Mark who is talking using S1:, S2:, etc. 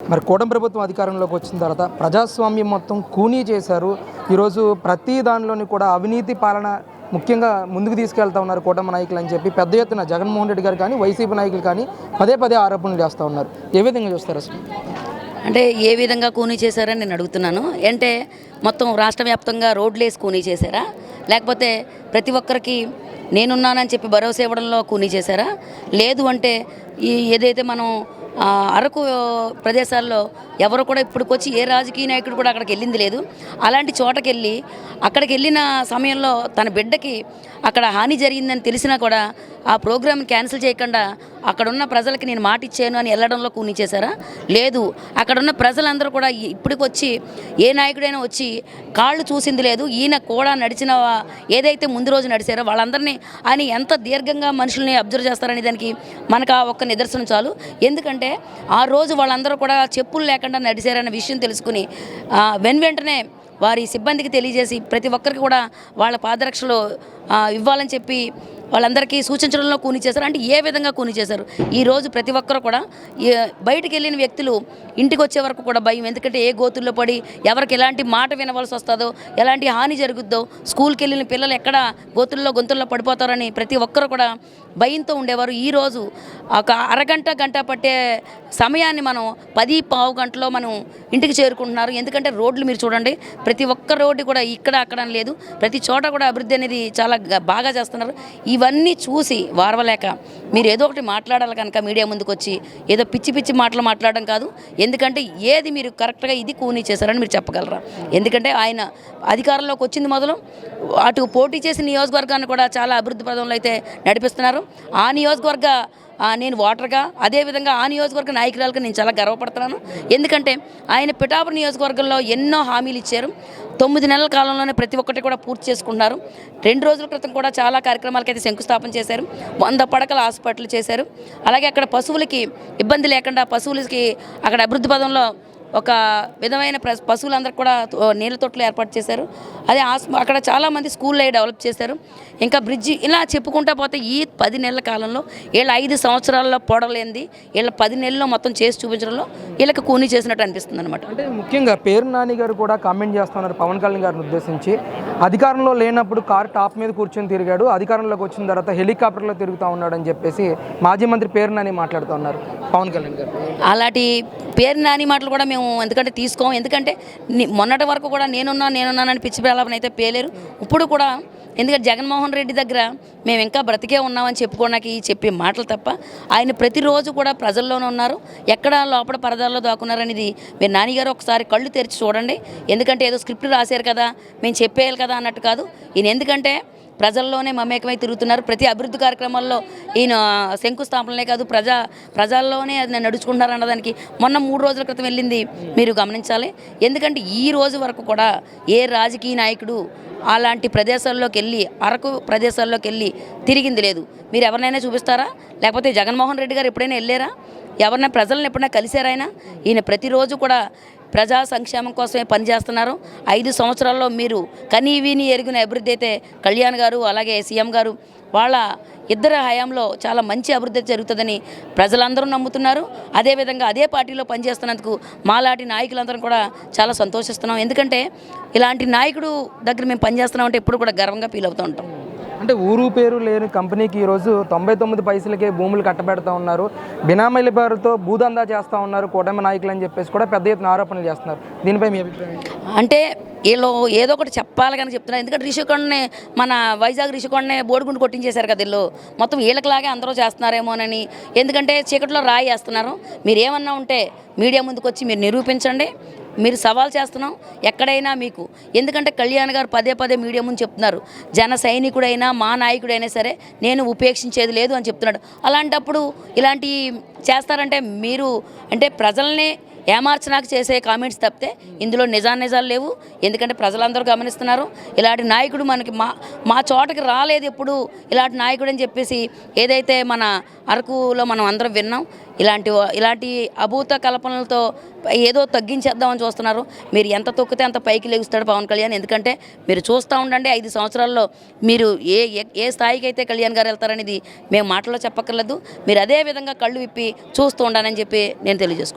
S1: మరి కూడం ప్రభుత్వం అధికారంలోకి వచ్చిన తర్వాత ప్రజాస్వామ్యం మొత్తం కూనీ చేశారు. ఈరోజు ప్రతి దానిలోని కూడా అవినీతి పాలన ముఖ్యంగా ముందుకు తీసుకెళ్తా ఉన్నారు కూటమి నాయకులు అని చెప్పి పెద్ద ఎత్తున జగన్మోహన్ రెడ్డి గారు కానీ వైసీపీ నాయకులు కానీ పదే పదే ఆరోపణలు చేస్తూ ఉన్నారు. ఏ విధంగా చూస్తారు అసలు?
S2: అంటే ఏ విధంగా కూనీ చేశారని నేను అడుగుతున్నాను. అంటే మొత్తం రాష్ట్ర వ్యాప్తంగా రోడ్లు వేసి కూనీ చేశారా? లేకపోతే ప్రతి ఒక్కరికి నేనున్నానని చెప్పి భరోసా ఇవ్వడంలో కూనీ చేశారా? లేదు అంటే ఈ ఏదైతే మనం అరకు ప్రదేశాల్లో ఎవరు కూడా ఇప్పటికొచ్చి ఏ రాజకీయ నాయకుడు కూడా అక్కడికి వెళ్ళింది లేదు. అలాంటి చోటకి వెళ్ళి అక్కడికి వెళ్ళిన సమయంలో తన బిడ్డకి అక్కడ హాని జరిగిందని తెలిసినా కూడా ఆ ప్రోగ్రామ్ క్యాన్సిల్ చేయకుండా అక్కడున్న ప్రజలకి నేను మాట ఇచ్చాను అని వెళ్ళడంలో కూని చేశారా లేదు. అక్కడున్న ప్రజలందరూ కూడా ఇప్పటికి వచ్చి ఏ నాయకుడైనా వచ్చి కాళ్ళు చూసింది లేదు. ఈయన కూడా నడిచిన ఏదైతే ముందు రోజు నడిచారో వాళ్ళందరినీ ఆయన ఎంత దీర్ఘంగా మనుషుల్ని అబ్జర్వ్ చేస్తారనే దానికి మనకు ఆ ఒక్క నిదర్శనం చాలు. ఎందుకంటే ఆ రోజు వాళ్ళందరూ కూడా చెప్పులు లేకుండా నడిచారన్న విషయం తెలుసుకుని వెన్ వెంటనే వారి సిబ్బందికి తెలియజేసి ప్రతి ఒక్కరికి కూడా వాళ్ళ పాదరక్షలు ఇవ్వాలని చెప్పి వాళ్ళందరికీ సూచించడంలో కూని చేశారు. అంటే ఏ విధంగా కూని చేశారు? ఈ రోజు ప్రతి ఒక్కరు కూడా బయటికి వెళ్ళిన వ్యక్తులు ఇంటికి వచ్చే వరకు కూడా భయం. ఎందుకంటే ఏ గోతుల్లో పడి ఎవరికి ఎలాంటి మాట వినవలసి వస్తుందో ఎలాంటి హాని జరుగుద్దో స్కూల్కి వెళ్ళిన పిల్లలు ఎక్కడ గోతుల్లో గొంతుల్లో పడిపోతారని ప్రతి ఒక్కరు కూడా భయంతో ఉండేవారు. ఈ రోజు ఒక అరగంట గంట పట్టే సమయాన్ని మనం పది పావు గంటలో మనం ఇంటికి చేరుకుంటున్నారు. ఎందుకంటే రోడ్లు మీరు చూడండి ప్రతి ఒక్క రోడ్డు కూడా ఇక్కడ అక్కడ లేదు. ప్రతి చోట కూడా అభివృద్ధి అనేది చాలా బాగా చేస్తున్నారు. ఈ ఇవన్నీ చూసి వారవలేక మీరు ఏదో ఒకటి మాట్లాడాలి కనుక మీడియా ముందుకు వచ్చి ఏదో పిచ్చి పిచ్చి మాటలు మాట్లాడడం కాదు. ఎందుకంటే ఏది మీరు కరెక్ట్గా ఇది కూనీ చేశారని మీరు చెప్పగలరా? ఎందుకంటే ఆయన అధికారంలోకి వచ్చింది మొదలు అటు పోటీ చేసిన నియోజకవర్గాన్ని కూడా చాలా అభివృద్ధి పదంలో అయితే నడిపిస్తున్నారు. ఆ నియోజకవర్గ నేను ఓటర్గా అదేవిధంగా ఆ నియోజకవర్గ నాయకురాలుగా నేను చాలా గర్వపడుతున్నాను. ఎందుకంటే ఆయన పిఠాపురం నియోజకవర్గంలో ఎన్నో హామీలు ఇచ్చారు. తొమ్మిది నెలల కాలంలోనే ప్రతి ఒక్కటి కూడా పూర్తి చేసుకుంటున్నారు. రెండు రోజుల క్రితం కూడా చాలా కార్యక్రమాలకైతే శంకుస్థాపన చేశారు. వంద పడకల హాస్పిటల్ చేశారు. అలాగే అక్కడ పశువులకి ఇబ్బంది లేకుండా పశువులకి అక్కడ అభివృద్ధి పదంలో ఒక విధమైన ప్ర- పశువులందరికీ కూడా నీళ్ళ తొట్లు ఏర్పాటు చేశారు. అదే ఆస్ అక్కడ చాలామంది స్కూల్లో డెవలప్ చేశారు. ఇంకా బ్రిడ్జి ఇలా చెప్పుకుంటా పోతే ఈ పది నెలల కాలంలో వీళ్ళ ఐదు సంవత్సరాల్లో పొడలేంది. వీళ్ళ పది నెలల్లో మొత్తం చేసి చూపించడంలో వీళ్ళకి కూని చేసినట్టు అనిపిస్తుంది అనమాట
S1: అంటే ముఖ్యంగా పేరు నాని గారు కూడా కామెంట్ చేస్తున్నారు పవన్ కళ్యాణ్ గారిని ఉద్దేశించి. అధికారంలో లేనప్పుడు కారు టాప్ మీద కూర్చొని తిరిగాడు. అధికారంలోకి వచ్చిన తర్వాత హెలికాప్టర్లో తిరుగుతూ ఉన్నాడని అని చెప్పేసి మాజీ మంత్రి పేరు నాని మాట్లాడుతూ ఉన్నారు. పవన్ కళ్యాణ్ గారు.
S2: అలాంటి పేరు నాని మాటలు కూడా మేము ఎందుకంటే తీసుకోం. ఎందుకంటే మొన్నటి వరకు కూడా నేనున్నా నేనున్నానని పిచ్చి ప్రలాపన అయితే పేలేరు. ఇప్పుడు కూడా ఎందుకంటే జగన్మోహన్ రెడ్డి దగ్గర మేము ఇంకా బ్రతికే ఉన్నామని చెప్పుకోడానికి చెప్పే మాటలు తప్ప ఆయన ప్రతిరోజు కూడా ప్రజల్లోనే ఉన్నారు. ఎక్కడ లోపల పరదాల్లో దాక్కున్నారనేది మీరు నానిగారు ఒకసారి కళ్ళు తెరిచి చూడండి. ఎందుకంటే ఏదో స్క్రిప్ట్ రాశారు కదా మేము చెప్పేయాలి కదా అన్నట్టు కాదు. ఈయన ఎందుకంటే ప్రజల్లోనే మమేకమై తిరుగుతున్నారు. ప్రతి అభివృద్ధి కార్యక్రమాల్లో ఈయన శంకుస్థాపనలే కాదు ప్రజా ప్రజల్లోనే అది నడుచుకుంటున్నారు అన్నదానికి. మొన్న మూడు రోజుల క్రితం వెళ్ళింది. మీరు గమనించాలి. ఎందుకంటే ఈ రోజు వరకు కూడా ఏ రాజకీయ నాయకుడు అలాంటి ప్రదేశాల్లోకి వెళ్ళి అరకు ప్రదేశాల్లోకి వెళ్ళి తిరిగింది లేదు. మీరు ఎవరినైనా చూపిస్తారా? లేకపోతే జగన్మోహన్ రెడ్డి గారు ఎప్పుడైనా వెళ్ళారా? ఎవరినైనా ప్రజలను ఎప్పుడైనా కలిశారా ఆయన? ఈయన ప్రతిరోజు కూడా ప్రజా సంక్షేమం కోసమే పనిచేస్తున్నారు. ఐదు సంవత్సరాల్లో మీరు కనీ విని ఎరిగిన అభివృద్ధి అయితే కళ్యాణ్ గారు అలాగే సీఎం గారు వాళ్ళ ఇద్దరు హయాంలో చాలా మంచి అభివృద్ధి జరుగుతుందని ప్రజలందరూ నమ్ముతున్నారు. అదేవిధంగా అదే పార్టీలో పనిచేస్తున్నందుకు మాలాంటి నాయకులందరం కూడా చాలా సంతోషిస్తున్నాం. ఎందుకంటే ఇలాంటి నాయకుడు దగ్గర మేము పనిచేస్తున్నాం అంటే ఎప్పుడు కూడా గర్వంగా ఫీల్ అవుతూ ఉంటాం.
S1: అంటే ఊరు పేరు లేని కంపెనీకి ఈరోజు తొంభై తొమ్మిది పైసలకే భూములు కట్టబెడతా ఉన్నారు. బినామీల పేరుతో భూదందా చేస్తూ ఉన్నారు కూటమి నాయకులు అని చెప్పేసి కూడా పెద్ద ఎత్తున ఆరోపణలు చేస్తున్నారు. దీనిపై మీ అభిప్రాయం
S2: అంటే వీళ్ళు ఏదో ఒకటి చెప్పాలి కానీ చెప్తున్నారు. ఎందుకంటే రిషికొండనే మన వైజాగ్ రిషికొండనే బోడిగుండు కొట్టించేశారు కదా వీళ్ళు మొత్తం వీళ్ళకిలాగే అందరూ చేస్తున్నారేమోనని ఎందుకంటే చీకట్లో రాయి వేస్తున్నారు. మీరు ఏమన్నా ఉంటే మీడియా ముందుకు వచ్చి మీరు నిరూపించండి. మీరు సవాల్ చేస్తున్నాం. ఎక్కడైనా మీకు. ఎందుకంటే కళ్యాణ్ గారు పదే పదే మీడియా ముందు చెప్తున్నారు. జన సైనికుడైనా మా నాయకుడైనా సరే నేను ఉపేక్షించేది లేదు అని చెప్తున్నాడు. అలాంటప్పుడు ఇలాంటి చేస్తారంటే మీరు అంటే ప్రజల్ని ఏమార్చనాకు చేసే కామెంట్స్ తప్పితే ఇందులో నిజానిజాలు లేవు. ఎందుకంటే ప్రజలందరూ గమనిస్తున్నారు. ఇలాంటి నాయకుడు మనకి మా మా చోటకి రాలేదు ఎప్పుడు. ఇలాంటి నాయకుడు అని చెప్పేసి ఏదైతే మన అరకులో మనం అందరం విన్నాం. ఇలాంటి ఇలాంటి అభూత కల్పనలతో ఏదో తగ్గించేద్దామని చూస్తున్నారు. మీరు ఎంత తొక్కితే అంత పైకి లెగుస్తాడు పవన్ కళ్యాణ్. ఎందుకంటే మీరు చూస్తూ ఉండండి ఐదు సంవత్సరాల్లో మీరు ఏ ఏ- ఏ స్థాయికి అయితే కళ్యాణ్ గారు వెళ్తారనేది మేము మాటల్లో చెప్పక్కర్లేదు. మీరు అదే విధంగా కళ్ళు విప్పి చూస్తూ ఉండాలని చెప్పి నేను తెలియజేసుకున్నాను